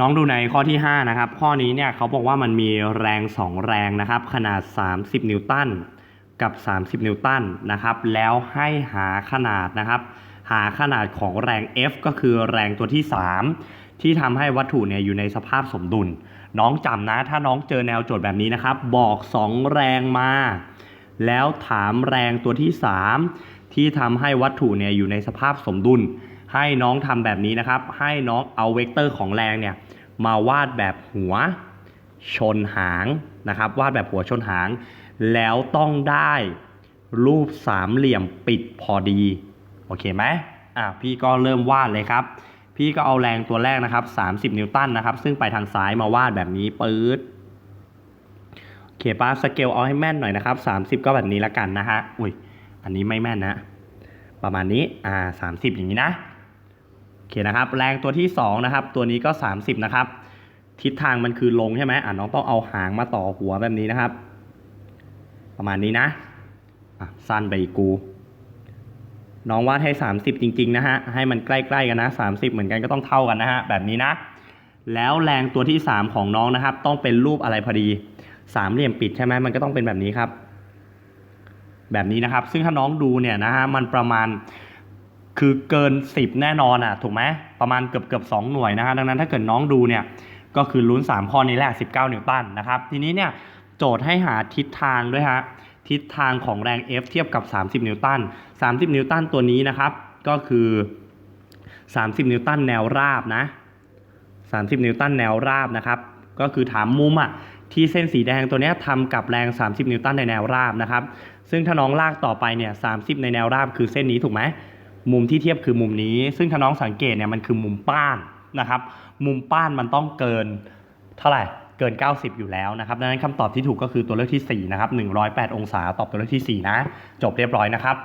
น้องดูในข้อที่ 5 นะครับ ข้อนี้เนี่ยเขาบอกว่ามันมีแรง 2 แรงนะครับ ขนาด 30 นิวตันกับ 30 นิวตันนะครับ แล้วให้หาขนาดนะครับ หาขนาดของแรง F ก็คือแรงตัวที่ 3 ที่ทำให้วัตถุเนี่ยอยู่ในสภาพสมดุล น้องจำนะ ถ้าน้องเจอแนวโจทย์แบบนี้นะครับ บอก 2 แรงมา แล้วถามแรงตัวที่ 3 ที่ทำให้วัตถุเนี่ยอยู่ในสภาพสมดุล ให้น้องทำแบบนี้นะครับ ให้น้องเอาเวกเตอร์ของแรงเนี่ยมาวาดแบบหัวชนหางนะครับ วาดแบบหัวชนหาง แล้วต้องได้รูปสามเหลี่ยมปิดพอดี โอเคไหมอะพี่ก็เริ่มวาดเลยครับ พี่ก็เอาแรงตัวแรกนะครับ 30 นิวตันนะครับ ซึ่งไปทางซ้ายมาวาดแบบนี้ปื๊ดโอเคป้าสเกลเอาให้แม่นหน่อยนะครับ 30 ก็แบบนี้ละกันนะฮะ อุ้ย อันนี้ไม่แม่นนะ ประมาณนี้ อ่า 30 อย่างนี้นะ เคนะครับ แรงตัวที่ 2 นะครับ ตัวนี้ก็ 30 นะครับ ทิศทางมันคือลงใช่ไหมอ่าน้องต้องเอาหางมาต่อหัวแบบนี้นะครับ ประมาณนี้นะอะสั้นไปอีกกู น้องวาดให้ 30 จริง ๆ นะฮะ ให้มันใกล้ ๆ กันนะ 30 เหมือนกันก็ต้องเท่ากันนะฮะ แบบนี้นะ แล้วแรงตัวที่ 3 ของน้องนะครับ ต้องเป็นรูปอะไรพอดี สามเหลี่ยมปิดใช่ไหมมันก็ต้องเป็นแบบนี้ครับ แบบนี้นะครับ ซึ่งถ้าน้องดูเนี่ยนะฮะ มันประมาณ คือเกิน 10 แน่นอนอะถูกไหมประมาณเกือบเกือบสหน่วยนะฮะดังนั้นถ้าเกิดน้องดูเนี่ยก็คือลุ้น 3 ข้อนี้แหละ 19 นิวตันนะครับ ทีนี้เนี่ยโจทย์ให้หาทิศทางด้วยฮะทิศทางของแรง F เทียบกับ 30 นิวตัน 30 นิวตันตัวนี้นะครับ ก็คือ 30 นิวตันแนวราบนะ 30 นิวตันแนวราบนะครับ ก็คือถามมุมอะที่เส้นสีแดงตัวนี้ทำกับแรง 30 นิวตันในแนวราบนะครับ ซึ่งถ้าน้องลากต่อไปเนี่ย 30 ในแนวราบคือเส้นนี้ถูกไหม มุมที่เทียบคือมุมนี้ ซึ่งถ้าน้องสังเกตเนี่ยมันคือมุมป้านนะครับ มุมป้านมันต้องเกินเท่าไหร่เกิน 90 อยู่แล้วนะครับดังนั้นคำตอบที่ถูกก็คือตัวเลือกที่4นะครับ108 องศาตอบตัวเลือกที่ 4 นะ จบเรียบร้อยนะครับ